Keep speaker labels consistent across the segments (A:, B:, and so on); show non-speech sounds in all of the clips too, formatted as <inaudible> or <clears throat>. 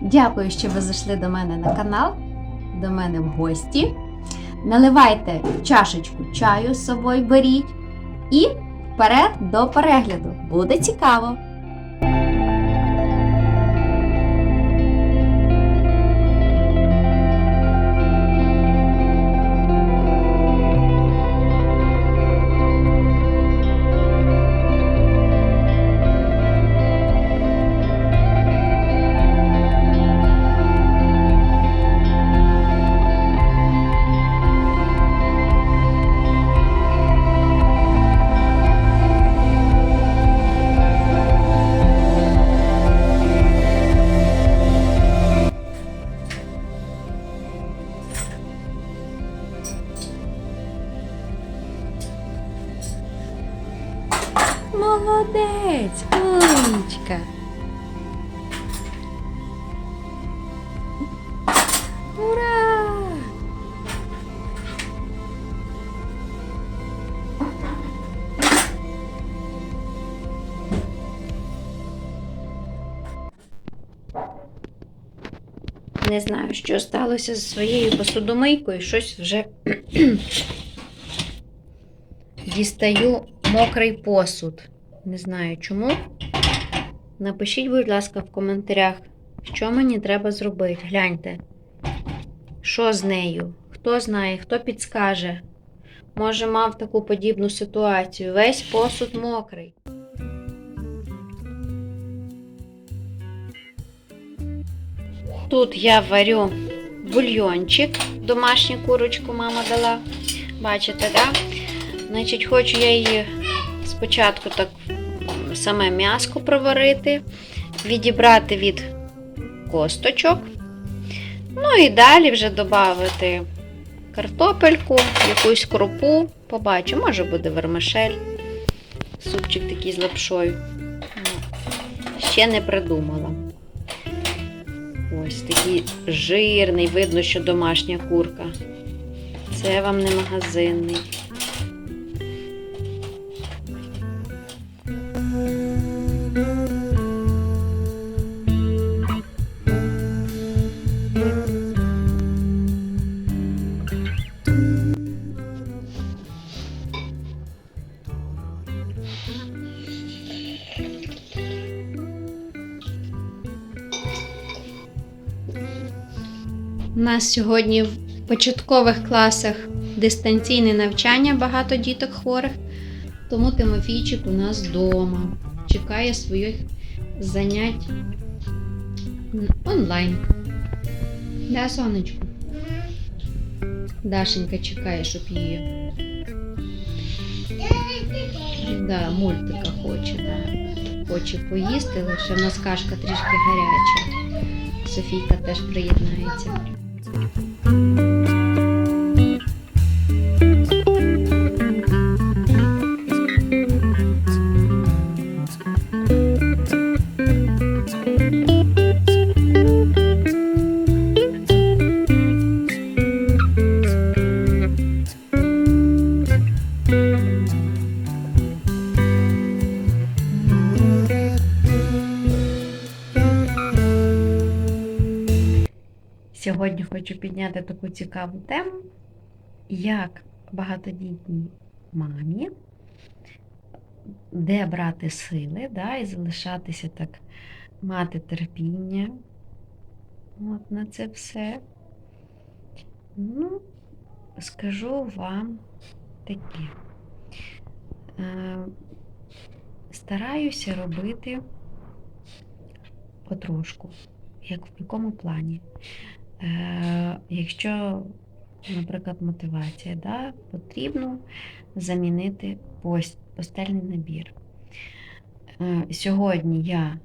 A: Дякую, що ви зайшли до мене на канал, до мене в гості. Наливайте чашечку чаю з собою беріть і вперед до перегляду. Буде цікаво! Молодець, умничка. Ура! Не знаю, що сталося з своєю посудомийкою. Щось вже <clears throat> дістаю мокрий посуд. Не знаю чому. Напишіть, будь ласка, в коментарях, що мені треба зробити. Гляньте, що з нею? Хто знає, хто підскаже. Може, мав таку подібну ситуацію. Весь посуд мокрий. Тут я варю бульйончик. Домашню курочку мама дала. Бачите, так? Значить, хочу я її спочатку так саме м'яско проварити, відібрати від косточок. Ну і далі вже додати картопельку, якусь крупу. Побачу, може буде вермишель. Супчик такий з лапшою. Ще не придумала. Ось такий жирний, видно, що домашня курка. Це вам не магазинний. У нас сьогодні в початкових класах дистанційне навчання, багато діток хворих. Тому Тимофійчик у нас вдома. Чекає своїх занять онлайн. Да, сонечко? Дашенька чекає, щоб її. Да, мультика хоче, да. Хоче поїсти, лише в нас кашка трішки гаряча. Софійка теж приєднається. Сьогодні хочу підняти таку цікаву тему, як багатодітній мамі, де брати сили, да, і залишатися так, мати терпіння от на це все. Ну, скажу вам таке. Е, стараюся робити потрошку, як в якому плані. Е, якщо, наприклад, мотивація, да, потрібно замінити пост- постельний набір. Е, Сьогодні я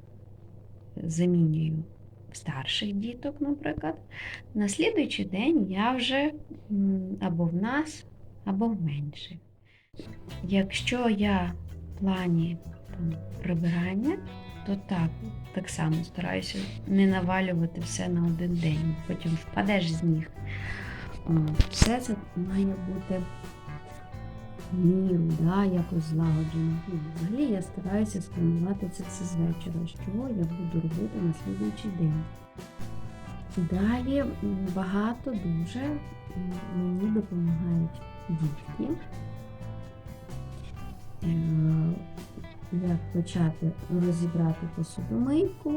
A: замінюю старших діток, наприклад. На слідуючий день я вже або в нас, або в менших. Якщо я в плані там, прибирання, то так, так само стараюся не навалювати все на один день, потім впадеш з ніг. Все це має бути міру, да, якось злагоджено. Взагалі я стараюся спланувати це все з вечора, що я буду робити на слідуючий день. Далі багато дуже мені допомагають дітки. Як почати розібрати посудомийку,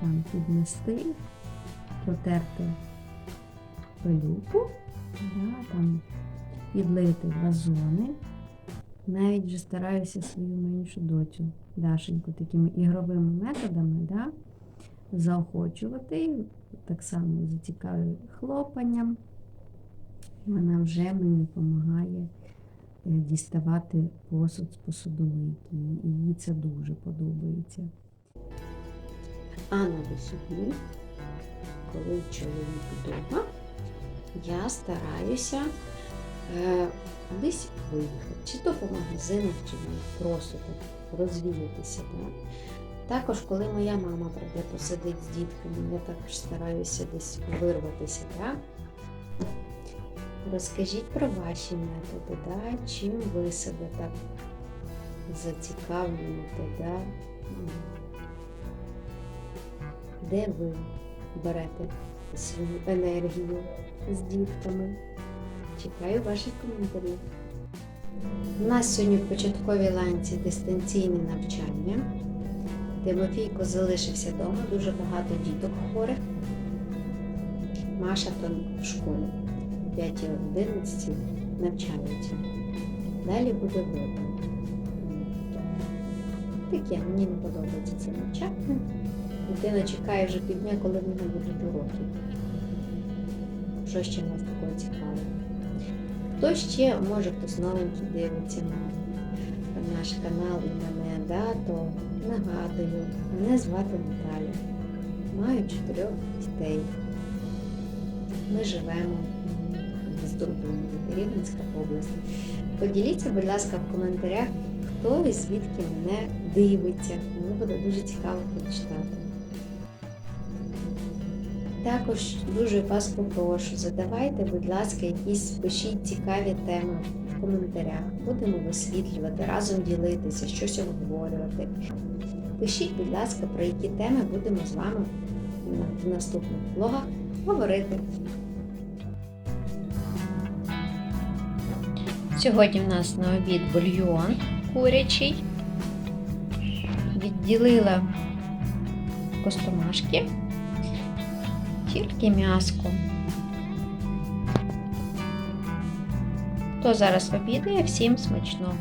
A: там підмести, протерти пилюку, да, там підлити вазони. Навіть вже стараюся свою меншу доцю Дашеньку такими ігровими методами да, заохочувати, так само зацікавлюю хлопанням. Вона вже мені допомагає діставати посуд з посудомийки. І їй це дуже подобається. А на вихідні, коли чоловік вдома, я стараюся е, кудись виїхати, чи то по магазинах, чи просто так розвіятися. Да? Також, коли моя мама прийде посидить з дітками, я також стараюся десь вирватися. Да? Розкажіть про ваші методи, да? чим ви себе так зацікавлюєте, да? Де ви берете свою енергію з дітками. Чекаю ваших коментарів. У нас сьогодні в початковій ланці дистанційне навчання. Тимофійко залишився вдома, дуже багато діток хворих. Маша то в школі 5 і 11 навчаються. Далі буде випадок. Таке, мені не подобається це навчання. Дитина чекає вже півдня, коли в нього будуть уроки. Що ще в нас такого цікавого? Хто ще, може хтось новенький дивиться на наш канал і мене, да, то нагадую, мене звати Наталя. Маю чотирьох дітей. Ми живемо в Здорбуні, Рівненська область. Поділіться, будь ласка, в коментарях, хто і звідки мене дивиться. Мені буде дуже цікаво прочитати. Також дуже вас попрошу, задавайте, будь ласка, якісь пишіть цікаві теми в коментарях. Будемо висвітлювати, разом ділитися, щось обговорювати. Пишіть, будь ласка, про які теми будемо з вами в наступних влогах говорити. Сьогодні в нас на обід бульйон курячий. Відділила костомашки тільки м'яско. Хто зараз обідає, всім смачного.